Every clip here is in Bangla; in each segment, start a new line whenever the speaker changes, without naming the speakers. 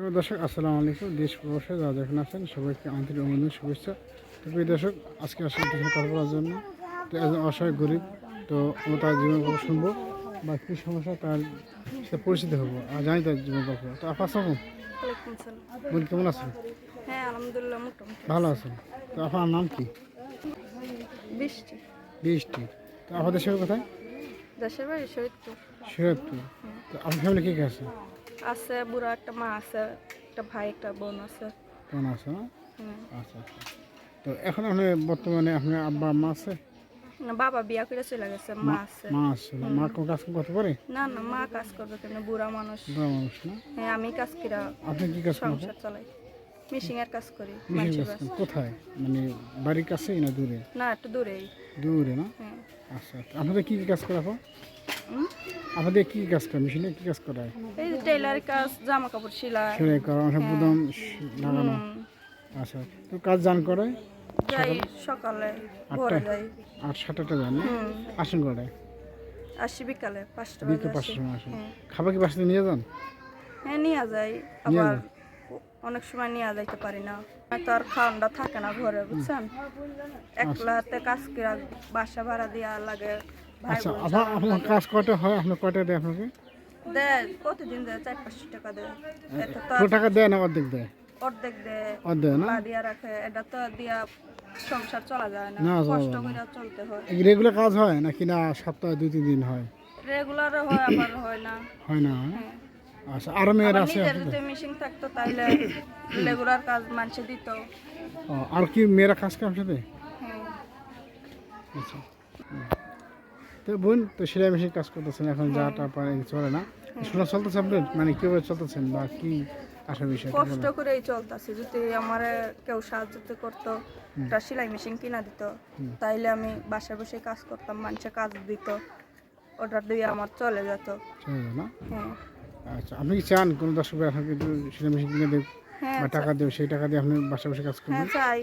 প্রিয় দর্শক আসসালামু আলাইকুম। দেশ প্রবাসে যারা যেখানে আছেন সবাইকে আন্তরিক অভিনন্দন শুভেচ্ছা। তো প্রিয় দর্শক আজকে আসলে কিছু কথা বলার জন্য। তো একজন অসহায় গরিব তো আমরা তার জীবন গল্প শুনব বা কী সমস্যা তার সাথে পরিচিত হব আর জানি তার জীবন গল্প। তো আপা আসসালাম বোন কেমন আছেন?
হ্যাঁ আলহামদুলিল্লাহ
ভালো আছেন। তো আপনার নাম কি?
বৃষ্টি।
বৃষ্টি। তো আপনাদের কোথায়?
দেশের বাড়ি শহীদপুর
সিরাজপুর তো আপনার ফ্যামিলি কে কে আছে?
আছে বুড়া একটা মা আছে একটা ভাই একটা বোন আছে।
বোন আছে না। আচ্ছা আচ্ছা। তো এখন আপনি বর্তমানে আপনার আব্বা মা আছে?
না, বাবা বিয়া করে চলে গেছে মা আছে।
মা আছে না? মা কো কাজ করতে পারে?
না না মা কাজ করবে কেন? বুড়া মানুষ।
বুড়া মানুষ না?
হ্যাঁ আমি কাজ করি
আপনি কি কাজ করেন
সংসার চালাই। মিশিং এর কাজ করি মানুষের
কাজ কোথায়? মানে বাড়ির কাছেই না দূরে?
না একটু দূরেই।
দূরে না?
হ্যাঁ।
আচ্ছা আচ্ছা। আপনাদের কি কি কাজ করা হয়? আপনাদের কি কাজ করে মেশিনে কি কাজ করা হয়?
এই টেলার কাজ জামা কাপড় সেলাই।
সেলাই করা অনেক বুদম লাগানো। আচ্ছা তো কাজ জান করে?
যাই সকালে? ভোরে যাই।
আট সাতটা জান আসেন করে
আসি বিকালে পাঁচটা
বিকেল
আসি।
সময় আসেন।
হ্যাঁ।
খাবার কি বাসাতে নিয়ে যান?
হ্যাঁ নিয়ে যাই আবার।
যান?
অনেক সময় নিয়ে যাইতে পারি না। তো আর খাওয়ানটা থাকে না ঘরে বুঝছেন? একলাতে কাজ কিরা বাসা ভাড়া দেওয়া লাগে
আচ্ছা আপনার আপনার কাজ কয়টা হয়? কয়টা দেয় আপনাকে?
দেয় প্রতিদিন দেয় চার পাঁচশো টাকা দেয়।
টাকা দেয় না অর্ধেক দেয়?
অর্ধেক দেয়।
অর্ধেক না?
বা দিয়া রাখে এটা তো দিয়া সংসার চলা যায় না। কষ্ট করে চলতে হয়।
রেগুলার কাজ হয় নাকি না সপ্তাহে দুই তিন দিন হয়?
রেগুলার হয় আবার হয় না
হয় না? হ্যাঁ। আচ্ছা আরও মেয়েরা আছে
নিজের যদি মিশিং থাকতো রেগুলার কাজ মানুষে দিত।
আর কি মেয়েরা কাজ করে সাথে
হ্যাঁ।
আচ্ছা। তো বোন তো সেলাই মেশিন কাজ করতেছেন এখন যা টা পারে চলে না? শোনা চলতেছে আপনার? মানে কীভাবে চলতেছেন বা কি আসার বিষয়
কষ্ট করেই চলতেছে। যদি আমার কেউ সাহায্য করতো একটা সেলাই মেশিন কিনা দিত তাইলে আমি বাসায় বসে কাজ করতাম মানুষের কাজ দিত ওটা দিয়ে আমার চলে যেত।
চলে না?
হ্যাঁ।
আচ্ছা আপনি কি চান কোনো দর্শক ভাই আপনাকে একটু সেলাই মেশিন কিনে দেব
হ্যাঁ
বা টাকা দেব সেই টাকা দিয়ে আপনি বাসা বসে কাজ করবেন?
হ্যাঁ চাই।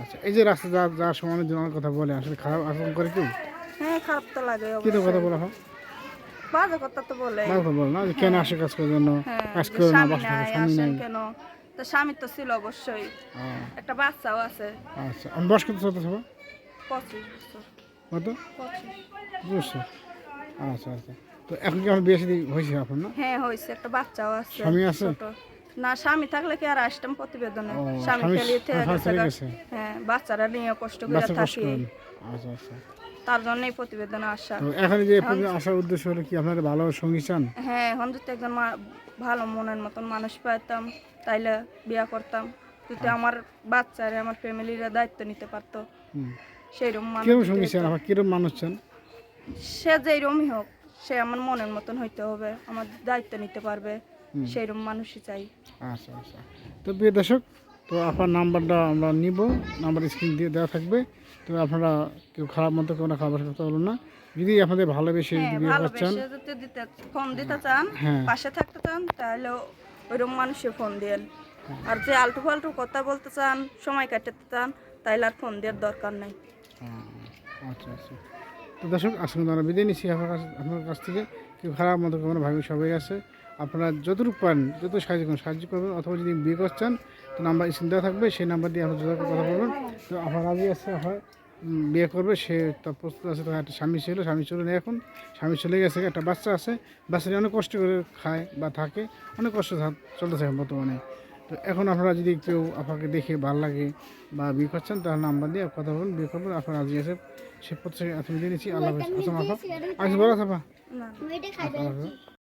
আচ্ছা এই যে রাস্তা যা সময় অনেক অনেক কথা বলে আসলে খারাপ আচরণ করে কেউ?
হ্যাঁ খারাপ তো লাগে
কি কথা বলা হয়?
বাজে কথা তো বলে।
ভালো কথা বলে না যে কেন আসে কাজ করার জন্য?
হ্যাঁ
কাজ
যে
করে না
স্বামী
বাসা স্বামী নাই।
কেন? তো স্বামী তো ছিল অবশ্যই। একটা বাচ্চাও আছে।
আচ্ছা আমি বয়স কত চলতেছে বা?
পঁচিশ বছর।
কত?
পঁচিশ।
আচ্ছা আচ্ছা। তো এখন কি আমার বিয়ে শাদী হয়েছে আপনার না?
হ্যাঁ হয়েছে একটা বাচ্চাও আছে
স্বামী আছে?
না স্বামী থাকলে কি আর আসতাম প্রতিবেদনে? স্বামী। হ্যাঁ বাচ্চারা নিয়ে কষ্ট করে থাকি।
আচ্ছা আচ্ছা।
তার জন্যই প্রতিবেদনে আসা।
এখন যে আসার উদ্দেশ্য হলো কি আপনার ভালো সঙ্গী চান?
হ্যাঁ এখন যদি একজন ভালো মনের মতন মানুষ পাইতাম তাইলে বিয়া করতাম। যদি আমার বাচ্চারা আমার ফ্যামিলির দায়িত্ব নিতে পারতো সেইরকম মানুষ
কীরকম সঙ্গী চান। কীরকম মানুষ চান?
সে যেরমই হোক সে আমার মনের মতন হইতে হবে আমার দায়িত্ব নিতে পারবে সেইরকম মানুষই চাই।
আচ্ছা আচ্ছা। তো প্রিয় দর্শক তো আপনার নাম্বারটা আমরা নিব নাম্বার স্ক্রিন দিয়ে দেওয়া থাকবে। তো আপনারা কেউ খারাপ মতো কেউ না খারাপ কথা বলুন না। যদি আপনাদের ভালোবেসে
হ্যাঁ
বিয়ে
যদি দিতে ফোন দিতে চান
হ্যাঁ।
পাশে থাকতে চান তাহলে ওইরকম মানুষে ফোন দিয়েন। আর যে আলটু ফালটু কথা বলতে চান সময় কাটাতে চান তাইলে আর ফোন দেওয়ার দরকার নেই।
আচ্ছা আচ্ছা। তো দর্শক আসলে আমরা বিদায় নিচ্ছি আপনার কাছ আপনার কাছ থেকে। কেউ খারাপ মতো কোনো ভাবি সবাই আছে। আপনারা যতটুকু পারেন, যত সাহায্য করুন, সাহায্য করবেন। অথবা যদি বিয়ে করছেন তো নাম্বার দেওয়া থাকবে, সেই নাম্বার দিয়ে আপনার যত কথা বলবেন। তো আপনার রাজি আছে হয় বিয়ে করবে, সে তার প্রস্তুত আছে, তার একটা স্বামী ছিল, স্বামী চলে নেই এখন। স্বামী চলে গেছে, একটা বাচ্চা আছে। বাচ্চাটি অনেক কষ্ট করে খায় বা থাকে, অনেক কষ্ট চলতেছে বর্তমানে। তো এখন আপনারা যদি কেউ আপনাকে দেখে ভালো লাগে বা বিয়ে করছেন তাহলে নাম্বার দিয়ে কথা বলুন বিয়ে করবেন। আপনার আজকে আছে সে প্রত্যেকে আপনি দিয়ে নিচ্ছি আল্লাহ হাফেজ। আসসালামু আলাইকুম। আচ্ছা বলো সাফা হাফেজ।